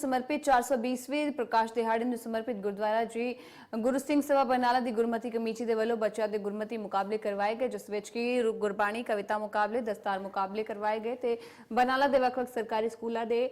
ਸਮਰਪਿਤ 420ਵੇਂ ਪ੍ਰਕਾਸ਼ ਦਿਹਾੜੇ ਨੂੰ ਸਮਰਪਿਤ ਗੁਰਦੁਆਰਾ ਜੀ ਗੁਰੂ ਸਿੰਘ ਸਭਾ ਬਰਨਾਲਾ ਦੀ ਗੁਰਮਤੀ ਕਮੇਟੀ ਦੇ ਵੱਲੋਂ ਬੱਚਿਆਂ ਦੇ ਗੁਰਮਤੀ ਮੁਕਾਬਲੇ ਕਰਵਾਏ ਗਏ, ਜਿਸ ਵਿੱਚ ਕਿ ਰੁ- ਗੁਰਬਾਣੀ ਕਵਿਤਾ ਮੁਕਾਬਲੇ, ਦਸਤਾਰ ਮੁਕਾਬਲੇ ਕਰਵਾਏ ਗਏ ਤੇ ਬਰਨਾਲਾ ਦੇ ਵੱਖ-ਵੱਖ ਸਰਕਾਰੀ ਸਕੂਲਾਂ ਦੇ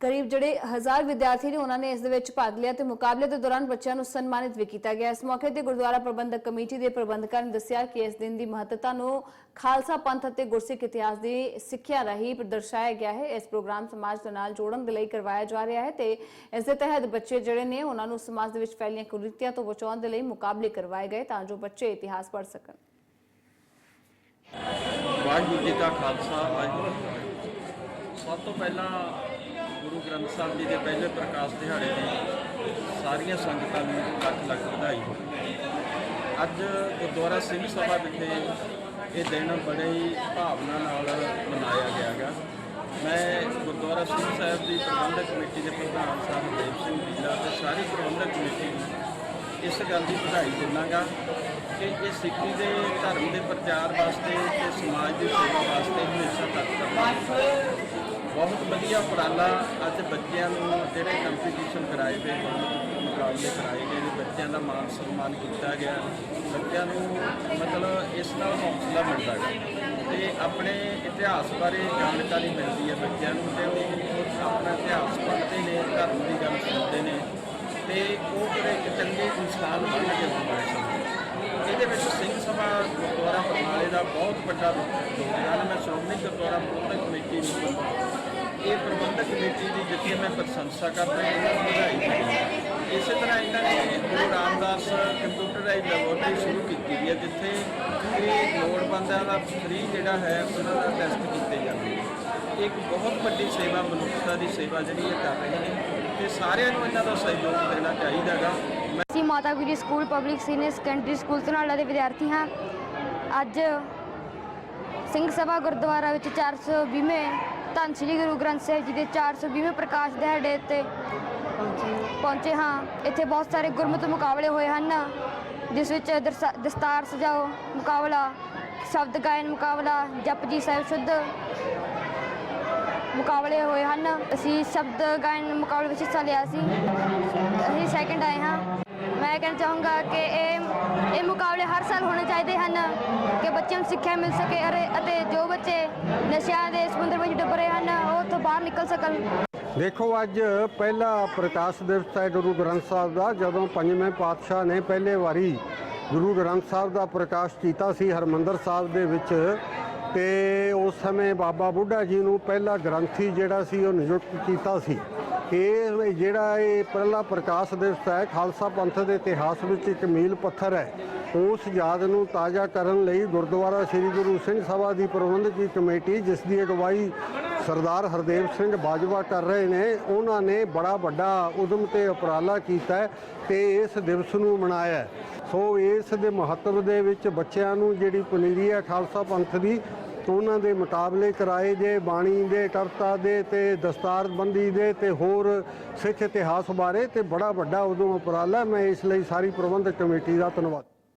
ਕਰੀਬ ਜਿਹੜੇ ਹਜ਼ਾਰ ਵਿਦਿਆਰਥੀ ਨੇ ਉਹਨਾਂ ਨੇ ਇਸ ਦੇ ਵਿੱਚ ਭਾਗ ਲਿਆ ਤੇ ਮੁਕਾਬਲੇ ਦੇ ਦੌਰਾਨ ਬੱਚਿਆਂ ਨੂੰ ਸਨਮਾਨਿਤ ਵੀ ਕੀਤਾ ਗਿਆ। ਇਸ ਮੌਕੇ ਤੇ ਗੁਰਦੁਆਰਾ ਪ੍ਰਬੰਧਕ ਕਮੇਟੀ ਦੇ ਪ੍ਰਬੰਧਕਾਂ ਨੇ ਦੱਸਿਆ ਕਿ ਇਸ ਦਿਨ ਦੀ ਮਹੱਤਤਾ ਨੂੰ ਖਾਲਸਾ ਪੰਥ ਅਤੇ ਗੁਰਸਿੱਖ ਇਤਿਹਾਸ ਦੀ ਸਿੱਖਿਆ ਰਾਹੀਂ ਦਰਸਾਇਆ ਗਿਆ ਹੈ। ਇਸ ਪ੍ਰੋਗਰਾਮ ਸਮਾਜ ਦੇ ਨਾਲ ਜੋੜਨ ਦੇ ਲਈ ਕਰਵਾਇਆ ਜਾ ਰਿਹਾ ਹੈ ਤੇ ਇਸ ਦੇ ਤਹਿਤ ਬੱਚੇ ਜਿਹੜੇ ਨੇ ਉਹਨਾਂ ਨੂੰ ਸਮਾਜ ਦੇ ਵਿੱਚ ਫੈਲੀਆਂ ਕੁਰੀਤੀਆਂ ਤੋਂ ਬਚਾਉਣ ਦੇ ਲਈ ਮੁਕਾਬਲੇ ਕਰਵਾਏ ਗਏ ਤਾਂ ਜੋ ਬੱਚੇ ਇਤਿਹਾਸ ਪੜ੍ਹ ਸਕਣ। ਵਾਹਿਗੁਰੂ ਜੀ ਕਾ ਖਾਲਸਾ, ਵਾਹਿਗੁਰੂ ਸਭ ਤੋਂ ਪਹਿਲਾਂ ਗੁਰੂ ਗ੍ਰੰਥ ਸਾਹਿਬ ਜੀ ਦੇ ਪਹਿਲੇ ਪ੍ਰਕਾਸ਼ ਦਿਹਾੜੇ ਦੀ ਸਾਰੀਆਂ ਸੰਗਤਾਂ ਨੂੰ ਲੱਖ ਲੱਖ ਵਧਾਈ। ਅੱਜ ਗੁਰਦੁਆਰਾ ਸਿੰਘ ਸਭਾ ਵਿਖੇ ਇਹ ਦਿਨ ਬੜੇ ਹੀ ਭਾਵਨਾ ਨਾਲ ਮਨਾਇਆ ਗਿਆ ਗਾ ਮੈਂ ਗੁਰਦੁਆਰਾ ਸਿੰਘ ਸਾਹਿਬ ਦੀ ਪ੍ਰਬੰਧਕ ਕਮੇਟੀ ਦੇ ਪ੍ਰਧਾਨ ਸਾਹਿਬ ਦੇਵ ਸਿੰਘ ਜੀਲਾ ਤੇ ਸਾਰੀ ਪ੍ਰਬੰਧਕ ਕਮੇਟੀ ਨੂੰ ਇਸ ਗੱਲ ਦੀ ਵਧਾਈ ਦਿੰਦਾਗਾ ਕਿ ਇਹ ਸਿੱਖੀ ਦੇ ਧਰਮ ਦੇ ਪ੍ਰਚਾਰ ਵਾਸਤੇ ਤੇ ਸਮਾਜ ਦੀ ਸੇਵਾ ਵਾਸਤੇ ਹਮੇਸ਼ਾ ਤਤਪਰ ਬਹੁਤ ਵਧੀਆ ਉਪਰਾਲਾ ਅੱਜ ਬੱਚਿਆਂ ਨੂੰ ਜਿਹੜੇ ਕੰਪੀਟੀਸ਼ਨ ਕਰਾਏ ਗਏ ਮੁਕਾਬਲੇ ਕਰਾਏ ਗਏ ਨੇ ਬੱਚਿਆਂ ਦਾ ਮਾਨ ਸਨਮਾਨ ਕੀਤਾ ਗਿਆ। ਬੱਚਿਆਂ ਨੂੰ ਮਤਲਬ ਇਸ ਨਾਲ ਹੌਸਲਾ ਮਿਲਦਾ ਹੈ। ਤੇ ਆਪਣੇ ਇਤਿਹਾਸ ਬਾਰੇ ਜਾਣਕਾਰੀ ਮਿਲਦੀ ਹੈ ਬੱਚਿਆਂ ਨੂੰ ਤੇ ਉਹ ਆਪਣਾ ਇਤਿਹਾਸ ਪੜ੍ਹਦੇ ਨੇ, ਧਰਮ ਦੀ ਗੱਲ ਸੁਣਦੇ ਨੇ। ਤੇ ਉਹ ਜਿਹੜੇ ਇੱਕ ਚੰਗੇ ਇਨਸਾਨ ਬਣ ਕੇ ਹੁੰਦੇ ਇਹਦੇ ਵਿੱਚ ਸਿੰਘ ਸਭਾ ਗੁਰਦੁਆਰਾ ਬਰਨਾਲੇ ਦਾ ਬਹੁਤ ਵੱਡਾ ਯੋਗਦਾਨ ਮੈਂ ਸ਼੍ਰੋਮਣੀ ਗੁਰਦੁਆਰਾ ਪ੍ਰਬੰਧਕ ਕਮੇਟੀ ਨੂੰ ਇਹ ਪ੍ਰਬੰਧਕ ਕਮੇਟੀ ਦੀ ਜਿੱਥੇ ਮੈਂ ਪ੍ਰਸ਼ੰਸਾ ਕਰਦਾ ਇਹਨਾਂ ਨੂੰ ਵਧਾਈ ਦਿੰਦਾ ਹਾਂ। ਇਸੇ ਤਰ੍ਹਾਂ ਇਹਨਾਂ ਨੇ ਗੁਰੂ ਰਾਮਦਾਸ ਕੰਪਿਊਟਰਾਈਜ਼ ਲੈਬੋਰੇਟਰੀ ਸ਼ੁਰੂ ਕੀਤੀ ਹੈ, ਜਿੱਥੇ ਇਹ ਲੋੜਵੰਦਾਂ ਦਾ ਫ੍ਰੀ ਜਿਹੜਾ ਹੈ, ਉਹਨਾਂ ਦਾ ਟੈਸਟ ਕੀਤੇ ਜਾਂਦੇ ਨੇ। ਇੱਕ ਬਹੁਤ ਵੱਡੀ ਸੇਵਾ, ਮਨੁੱਖਤਾ ਦੀ ਸੇਵਾ ਜਿਹੜੀ ਇਹ ਕਰ ਰਹੇ ਨੇ ਤੇ ਸਾਰਿਆਂ ਨੂੰ ਇਹਨਾਂ ਦਾ ਸਹਿਯੋਗ ਦੇਣਾ ਚਾਹੀਦਾ ਗਾ ਅਸੀਂ Mata Gujri school public senior secondary school Dhanala ਦੇ ਵਿਦਿਆਰਥੀ ਹਾਂ। ਅੱਜ ਸਿੰਘ ਸਭਾ ਗੁਰਦੁਆਰਾ ਵਿੱਚ 420ਵੇਂ ਧੰਨ ਸ੍ਰੀ ਗੁਰੂ ਗ੍ਰੰਥ ਸਾਹਿਬ ਜੀ ਦੇ 420ਵੇਂ ਪ੍ਰਕਾਸ਼ ਦਿਹਾੜੇ ਤੇ ਪਹੁੰਚੇ। ਹਾਂ। ਇੱਥੇ ਬਹੁਤ ਸਾਰੇ ਗੁਰਮਤਿ ਮੁਕਾਬਲੇ ਹੋਏ ਹਨ ਜਿਸ ਵਿੱਚ ਦਰਸਾ- ਦਸਤਾਰ ਸਜਾਓ ਮੁਕਾਬਲਾ ਸ਼ਬਦ ਗਾਇਨ ਮੁਕਾਬਲਾ ਜਪਜੀ ਸਾਹਿਬ ਸ਼ੁੱਧ ਮੁਕਾਬਲੇ ਹੋਏ ਹਨ। ਅਸੀਂ ਸ਼ਬਦ ਗਾਇਨ ਮੁਕਾਬਲੇ ਵਿੱਚ ਹਿੱਸਾ ਲਿਆ ਸੀ। ਅਸੀਂ ਸੈਕਿੰਡ ਆਏ ਹਾਂ। ਮੈਂ ਕਹਿਣਾ ਚਾਹੂੰਗਾ ਕਿ ਇਹ ਸਾਲ ਹੋਣੇ ਚਾਹੀਦੇ ਹਨ ਕਿ ਬੱਚਿਆਂ ਨੂੰ ਸਿੱਖਿਆ ਮਿਲ ਸਕੇ ਅਤੇ ਜੋ ਬੱਚੇ ਨਸ਼ਿਆਂ ਦੇ ਸਮੁੰਦਰ ਵਿੱਚ ਡੁੱਬ ਰਹੇ ਹਨ, ਉਹ ਉੱਥੋਂ ਬਾਹਰ ਨਿਕਲ ਸਕਣ। ਦੇਖੋ, ਅੱਜ ਪਹਿਲਾ ਪ੍ਰਕਾਸ਼ ਦਿਵਸ ਹੈ ਗੁਰੂ ਗ੍ਰੰਥ ਸਾਹਿਬ ਦਾ, ਜਦੋਂ ਪੰਜਵੇਂ ਪਾਤਸ਼ਾਹ ਨੇ ਪਹਿਲੇ ਵਾਰੀ ਗੁਰੂ ਗ੍ਰੰਥ ਸਾਹਿਬ ਦਾ ਪ੍ਰਕਾਸ਼ ਕੀਤਾ ਸੀ ਹਰਮੰਦਰ ਸਾਹਿਬ ਦੇ ਵਿੱਚ ਤੇ ਉਸ ਸਮੇਂ ਬਾਬਾ ਬੁੱਢਾ ਜੀ ਨੂੰ ਪਹਿਲਾ ਗ੍ਰੰਥੀ ਜਿਹੜਾ ਸੀ ਉਹ ਨਿਯੁਕਤ ਕੀਤਾ ਸੀ। ਇਹ ਜਿਹੜਾ ਇਹ ਪਹਿਲਾ ਪ੍ਰਕਾਸ਼ ਦਿਵਸ ਹੈ, ਖਾਲਸਾ ਪੰਥ ਦੇ ਇਤਿਹਾਸ ਵਿੱਚ ਇੱਕ ਮੀਲ ਪੱਥਰ ਹੈ। ਉਸ ਯਾਦ ਨੂੰ ਤਾਜ਼ਾ ਕਰਨ ਲਈ ਗੁਰਦੁਆਰਾ ਸ੍ਰੀ ਗੁਰੂ ਸਿੰਘ ਸਭਾ ਦੀ ਪ੍ਰਬੰਧਕੀ ਕਮੇਟੀ, ਜਿਸ ਦੀ ਅਗਵਾਈ ਸਰਦਾਰ ਹਰਦੇਵ ਸਿੰਘ ਬਾਜਵਾ ਕਰ ਰਹੇ ਨੇ, ਉਹਨਾਂ ਨੇ ਬੜਾ ਵੱਡਾ ਉਦਮ ਤੇ ਉਪਰਾਲਾ ਕੀਤਾ ਹੈ ਤੇ ਇਸ ਦਿਵਸ ਨੂੰ ਮਨਾਇਆ ਸੋ ਇਸ ਦੇ ਮਹੱਤਵ ਦੇ ਵਿੱਚ ਬੱਚਿਆਂ ਨੂੰ ਜਿਹੜੀ ਪਨੀਰੀ ਹੈ, ਖਾਲਸਾ ਪੰਥ ਦੀ ਉਹਨਾਂ ਦੇ ਮੁਕਾਬਲੇ ਕਰਾਏ ਜੇ, ਬਾਣੀ ਦੇ ਕਰਤਾ ਦੇ ਤੇ ਦਸਤਾਰਬੰਦੀ ਦੇ ਤੇ ਹੋਰ ਸਿੱਖ ਇਤਿਹਾਸ ਬਾਰੇ ਤੇ ਬੜਾ ਵੱਡਾ ਉਦੋਂ ਉਪਰਾਲਾ ਮੈਂ ਇਸ ਲਈ ਸਾਰੀ ਪ੍ਰਬੰਧਕ ਕਮੇਟੀ ਦਾ ਧੰਨਵਾਦ।